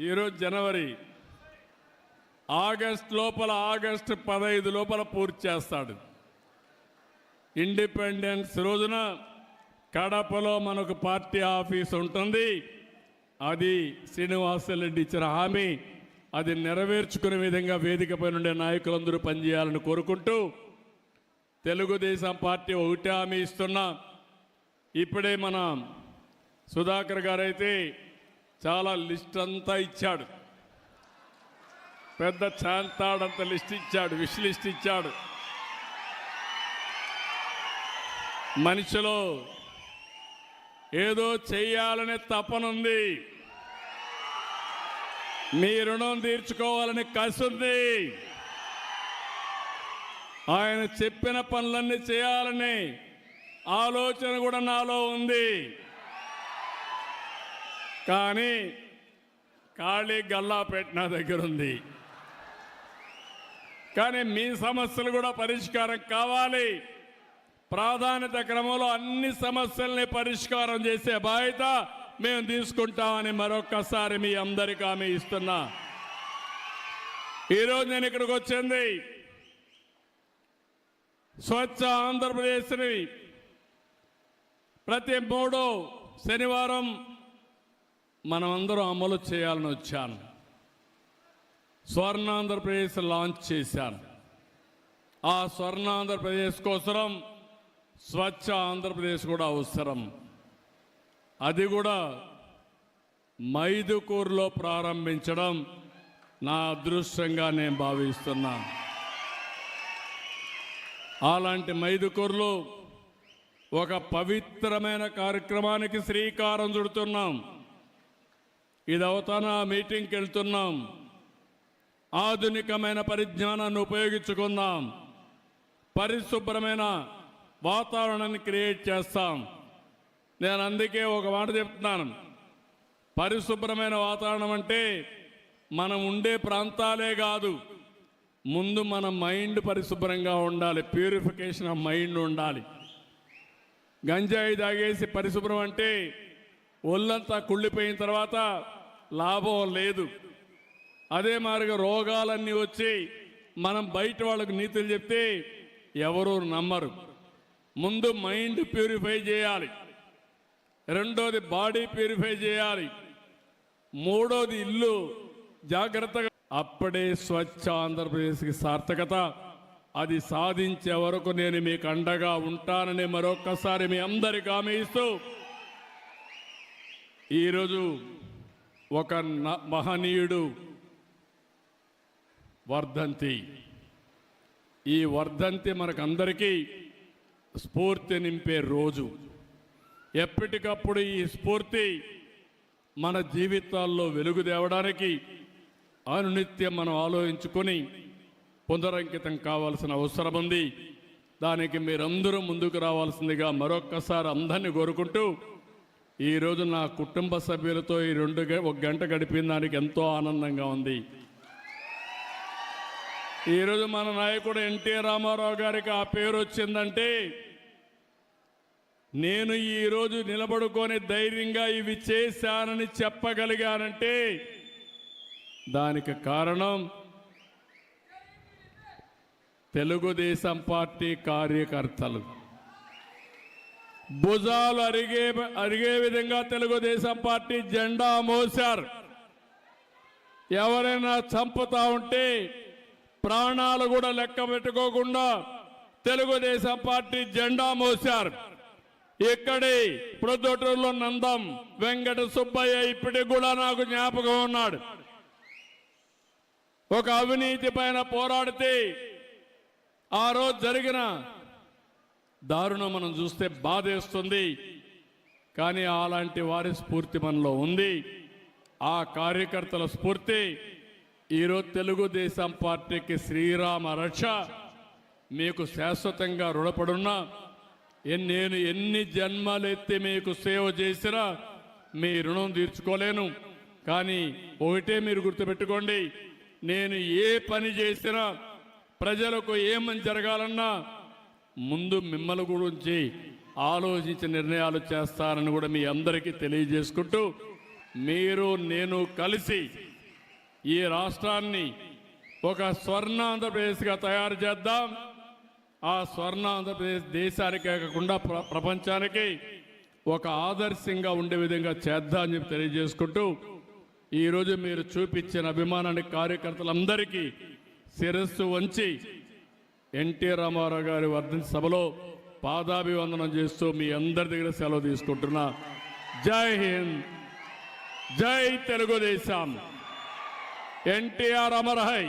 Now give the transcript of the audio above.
ఈరోజు జనవరి ఆగస్ట్ లోపల ఆగస్ట్ పదహైదు లోపల పూర్తి చేస్తాడు. ఇండిపెండెన్స్ రోజున కడపలో మనకు పార్టీ ఆఫీస్ ఉంటుంది. అది శ్రీనివాసరెడ్డి ఇచ్చిన హామీ. అది నెరవేర్చుకునే విధంగా వేదికపై నుండే నాయకులందరూ పనిచేయాలని కోరుకుంటూ తెలుగుదేశం పార్టీ ఒకటే హామీ ఇస్తున్నా. ఇప్పుడే మన సుధాకర్ గారైతే చాలా లిస్ట్ అంతా ఇచ్చాడు. పెద్ద చాంతాడంత లిస్ట్ ఇచ్చాడు విష్ లిస్ట్ ఇచ్చాడు. మనిషిలో ఏదో చేయాలనే తపనుంది మీ రుణం తీర్చుకోవాలని కసుంది ఆయన చెప్పిన పనులన్నీ చేయాలని ఆలోచన కూడా నాలో ఉంది. కానీ ఖాళీ గల్లా పెట్టిన దగ్గర ఉంది. కానీ మీ సమస్యలు కూడా పరిష్కారం కావాలి. ప్రాధాన్యత క్రమంలో అన్ని సమస్యల్ని పరిష్కారం చేసే బాధ్యత మేము తీసుకుంటామని మరొక్కసారి మీ అందరికీ ఆమె ఇస్తున్నా. ఈరోజు నేను ఇక్కడికి వచ్చింది స్వచ్ఛ ఆంధ్రప్రదేశ్ని ప్రతి మూడో శనివారం మనమందరం అమలు చేయాలని వచ్చాను. స్వర్ణాంధ్రప్రదేశ్ లాంచ్ చేశాను. ఆ స్వర్ణాంధ్రప్రదేశ్ కోసరం స్వచ్ఛ ఆంధ్రప్రదేశ్ కూడా అవసరం. అది కూడా మైదుకూరులో ప్రారంభించడం నా అదృష్టంగా నేను భావిస్తున్నాను అలాంటి మైదుకూరులో ఒక పవిత్రమైన కార్యక్రమానికి శ్రీకారం చుడుతున్నాం. ఇది అవతాన మీటింగ్కి వెళ్తున్నాం ఆధునికమైన పరిజ్ఞానాన్ని ఉపయోగించుకుందాం. పరిశుభ్రమైన వాతావరణాన్ని క్రియేట్ చేస్తాం. నేను అందుకే ఒక మాట చెప్తున్నాను. పరిశుభ్రమైన వాతావరణం అంటే మనం ఉండే ప్రాంతాలే కాదు. ముందు మన మైండ్ పరిశుభ్రంగా ఉండాలి. ప్యూరిఫికేషన్ ఆఫ్ మైండ్ ఉండాలి. గంజాయి తాగేసి పరిశుభ్రం అంటే ఒళ్ళంతా కుళ్ళిపోయిన తర్వాత లాభం లేదు. అదే మారిగా రోగాలన్నీ వచ్చి మనం బయట వాళ్ళకు నీతులు చెప్తే ఎవరు నమ్మరు. ముందు మైండ్ ప్యూరిఫై చేయాలి. రెండోది బాడీ ప్యూరిఫై చేయాలి. మూడోది ఇల్లు జాగ్రత్తగా అప్పుడే స్వచ్ఛ ఆంధ్రప్రదేశ్కి సార్థకత. అది సాధించే వరకు నేను మీకు అండగా ఉంటానని మరొక్కసారి మీ అందరికి హామీ ఇస్తూ ఈరోజు ఒక న- మహనీయుడు వర్ధంతి. ఈ వర్ధంతి మనకందరికీ స్ఫూర్తి నింపే రోజు. ఎప్పటికప్పుడు ఈ స్ఫూర్తి మన జీవితాల్లో వెలుగు తేవడానికి అనునిత్యం మనం ఆలోచించుకొని పునరంకితం కావాల్సిన అవసరం ఉంది. దానికి మీరందరూ ముందుకు రావాల్సిందిగా మరొక్కసారి అందరినీ కోరుకుంటూ ఈరోజు నా కుటుంబ సభ్యులతో ఈ రెండు గ- ఒక గంట గడిపిన దానికి ఎంతో ఆనందంగా ఉంది. ఈరోజు మన నాయకుడు ఎన్టీ రామారావు గారికి ఆ పేరు వచ్చిందంటే నేను ఈరోజు నిలబడుకొని ధైర్యంగా ఇవి చేశానని చెప్పగలిగానంటే దానికి కారణం తెలుగుదేశం పార్టీ కార్యకర్తలు. భుజాలు అరిగే అరిగే విధంగా తెలుగుదేశం పార్టీ జెండా మోశారు. ఎవరైనా చంపుతా ఉంటే ప్రాణాలు కూడా లెక్క పెట్టుకోకుండా తెలుగుదేశం పార్టీ జెండా మోశారు. ఇక్కడి ప్రొద్దుటూరులో నందం వెంకట సుబ్బయ్య ఇప్పటికి కూడా నాకు జ్ఞాపకం ఉన్నాడు. ఒక అవినీతి పైన పోరాడితే ఆ రోజు జరిగిన దారుణం మనం చూస్తే బాధేస్తుంది. కానీ అలాంటి వారి స్ఫూర్తి మనలో ఉంది. ఆ కార్యకర్తల స్ఫూర్తి ఈరోజు తెలుగుదేశం పార్టీకి శ్రీరామ రక్ష. మీకు శాశ్వతంగా రుణపడున్నా నేను ఎన్ని జన్మలెత్తి మీకు సేవ చేసినా మీ రుణం తీర్చుకోలేను. కానీ ఒకటే మీరు గుర్తుపెట్టుకోండి నేను ఏ పని చేసినా ప్రజలకు ఏమని జరగాలన్నా ముందు మిమ్మల్ని గురించి ఆలోచించి నిర్ణయాలు చేస్తారని కూడా మీ అందరికీ తెలియజేసుకుంటూ మీరు నేను కలిసి ఈ రాష్ట్రాన్ని ఒక స్వర్ణ ఆంధ్రప్రదేశ్గా తయారు చేద్దాం. ఆ స్వర్ణ ఆంధ్రప్రదేశ్ దేశానికే కాకుండా ప్ర- ప్రపంచానికి ఒక ఆదర్శంగా ఉండే విధంగా చేద్దాం అని చెప్పి తెలియజేసుకుంటూ ఈరోజు మీరు చూపించిన అభిమానాన్ని కార్యకర్తలందరికీ శిరస్సు వంచి ఎన్టీ రామారావు గారి వర్ధంతి సభలో పాదాభివందనం చేస్తూ మీ అందరి దగ్గర సెలవు తీసుకుంటున్నా. జై హింద్. జై తెలుగుదేశం. ఎన్టీఆర్ అమరహై.